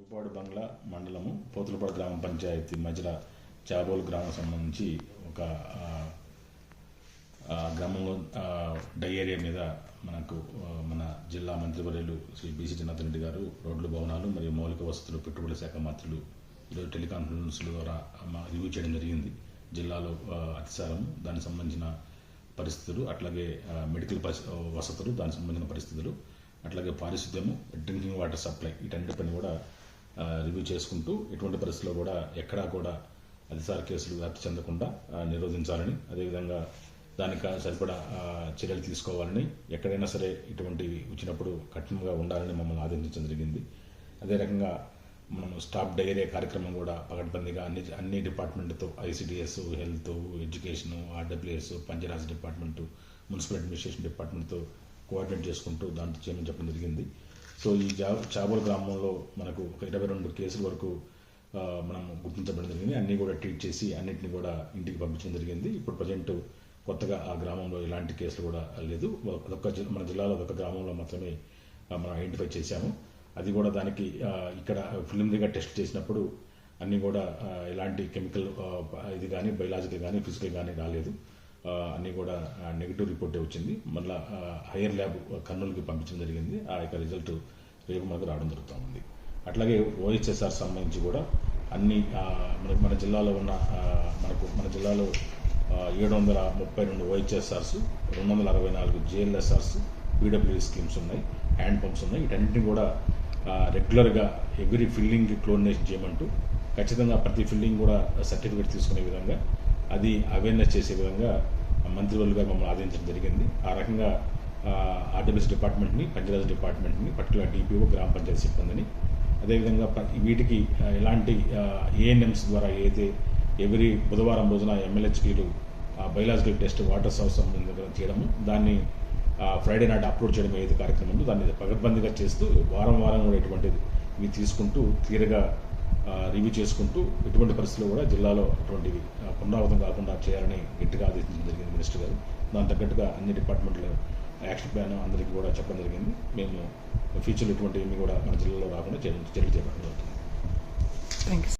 రూపాడు బంగ్లా మండలము పోతులపాడు గ్రామ పంచాయతీ మధ్యలో చాబోలు గ్రామం సంబంధించి ఒక గ్రామంలో డై ఏరియా మీద మనకు మన జిల్లా మంత్రివర్యులు శ్రీ బీసీ జనార్దన్ రెడ్డి గారు రోడ్లు భవనాలు మరియు మౌలిక వసతులు పెట్టుబడుల శాఖ మంత్రులు ఈరోజు టెలికాన్ఫరెన్స్ల ద్వారా రివ్యూ చేయడం జరిగింది. జిల్లాలో అతిసారం దానికి సంబంధించిన పరిస్థితులు అట్లాగే మెడికల్ పరిస్థి వసతులు దానికి సంబంధించిన పరిస్థితులు అట్లాగే పారిశుద్ధ్యము డ్రింకింగ్ వాటర్ సప్లై వీటన్నిటిపైన కూడా రివ్యూ చేసుకుంటూ ఎటువంటి పరిస్థితుల్లో కూడా ఎక్కడా కూడా అతిసార కేసులు వ్యాప్తి చెందకుండా నిరోధించాలని అదేవిధంగా దానికి సరిపడా చర్యలు తీసుకోవాలని ఎక్కడైనా సరే ఇటువంటివి వచ్చినప్పుడు కఠినంగా ఉండాలని మమ్మల్ని ఆదేశించడం జరిగింది. అదే రకంగా మనం స్టాప్ డైరీ కార్యక్రమం కూడా పకడ్బందీగా అన్ని అన్ని డిపార్ట్మెంట్తో ఐసిడిఎస్ హెల్త్ ఎడ్యుకేషన్ ఆర్డబ్ల్యూఎస్ పంచరాజ్ డిపార్ట్మెంటు మున్సిపల్ అడ్మినిస్ట్రేషన్ డిపార్ట్మెంట్తో కోఆర్డినేట్ చేసుకుంటూ దాంట్లో చేయమని చెప్పడం జరిగింది. సో ఈ జా చాబోల్ గ్రామంలో మనకు ఒక ఇరవై రెండు కేసుల వరకు మనం గుర్తించబడడం జరిగింది. అన్నీ కూడా ట్రీట్ చేసి అన్నింటినీ కూడా ఇంటికి పంపించడం జరిగింది. ఇప్పుడు ప్రజెంట్ కొత్తగా ఆ గ్రామంలో ఎలాంటి కేసులు కూడా లేదు. అదొక మన జిల్లాలో ఒక గ్రామంలో మాత్రమే మనం ఐడెంటిఫై చేశాము. అది కూడా దానికి ఇక్కడ ప్రిలిమినరీగా టెస్ట్ చేసినప్పుడు అన్నీ కూడా ఎలాంటి కెమికల్ ఇది కానీ బయలాజికల్ కానీ ఫిజికల్ కానీ రాలేదు. అన్నీ కూడా నెగిటివ్ రిపోర్టే వచ్చింది. మళ్ళీ హైయర్ ల్యాబ్ కర్నూలుకి పంపించడం జరిగింది. ఆ యొక్క రిజల్ట్ రేపు మనకు రావడం జరుగుతూ ఉంది. అట్లాగే ఓహెచ్ఎస్ఆర్ సంబంధించి కూడా అన్ని మనకు మన జిల్లాలో ఉన్న మనకు మన జిల్లాలో ఏడు వందల ముప్పై రెండు ఓహెచ్ఎస్ఆర్స్ రెండు వందల అరవై నాలుగు జిఎల్ఎస్ఆర్స్ పీడబ్ల్యూ స్కీమ్స్ ఉన్నాయి హ్యాండ్ పంప్స్ ఉన్నాయి. వీటన్నింటినీ కూడా రెగ్యులర్గా ఎవ్రీ ఫీల్డింగ్కి క్లోనేషన్ చేయమంటూ ఖచ్చితంగా ప్రతి ఫిల్లింగ్ కూడా సర్టిఫికేట్ తీసుకునే విధంగా అది అవేర్నెస్ చేసే విధంగా మంత్రివర్యులుగా మమ్మల్ని ఆదరించడం జరిగింది. ఆ రకంగా ఆర్డబ్ల్యూఎస్ డిపార్ట్మెంట్ని పంచాయతీ డిపార్ట్మెంట్ని పర్టికులర్ డిపిఓ గ్రామ పంచాయతీ సిబ్బందిని. అదేవిధంగా వీటికి ఎలాంటి ఏఎన్ఎంస్ ద్వారా ఏదైతే ఎవ్రీ బుధవారం రోజున ఎమ్మెల్యేస్పీలు బయలాజికల్ టెస్ట్ వాటర్ సోర్స్ సంబంధించిన చేయడము దాన్ని ఫ్రైడే నాటి అప్లోడ్ చేయడం ఏదైతే కార్యక్రమం ఉందో దాన్ని పగడ్బందీగా చేస్తూ వారం వారం కూడా ఇటువంటిది ఇవి తీసుకుంటూ క్లియర్గా రివ్యూ చేసుకుంటూ ఎటువంటి పరిస్థితుల్లో కూడా జిల్లాలో అటువంటివి పునరావృతం కాకుండా చేయాలని గట్టిగా ఆదేశించడం జరిగింది మినిస్టర్ గారు. దాని తగ్గట్టుగా అన్ని డిపార్ట్మెంట్లో యాక్షన్ ప్లాన్ అందరికీ కూడా చెప్పడం జరిగింది. మేము ఫ్యూచర్లో ఇటువంటివి కూడా మన జిల్లాలో రాకుండా చర్యలు చర్యలు చేపట్టడం జరుగుతుంది. Thank you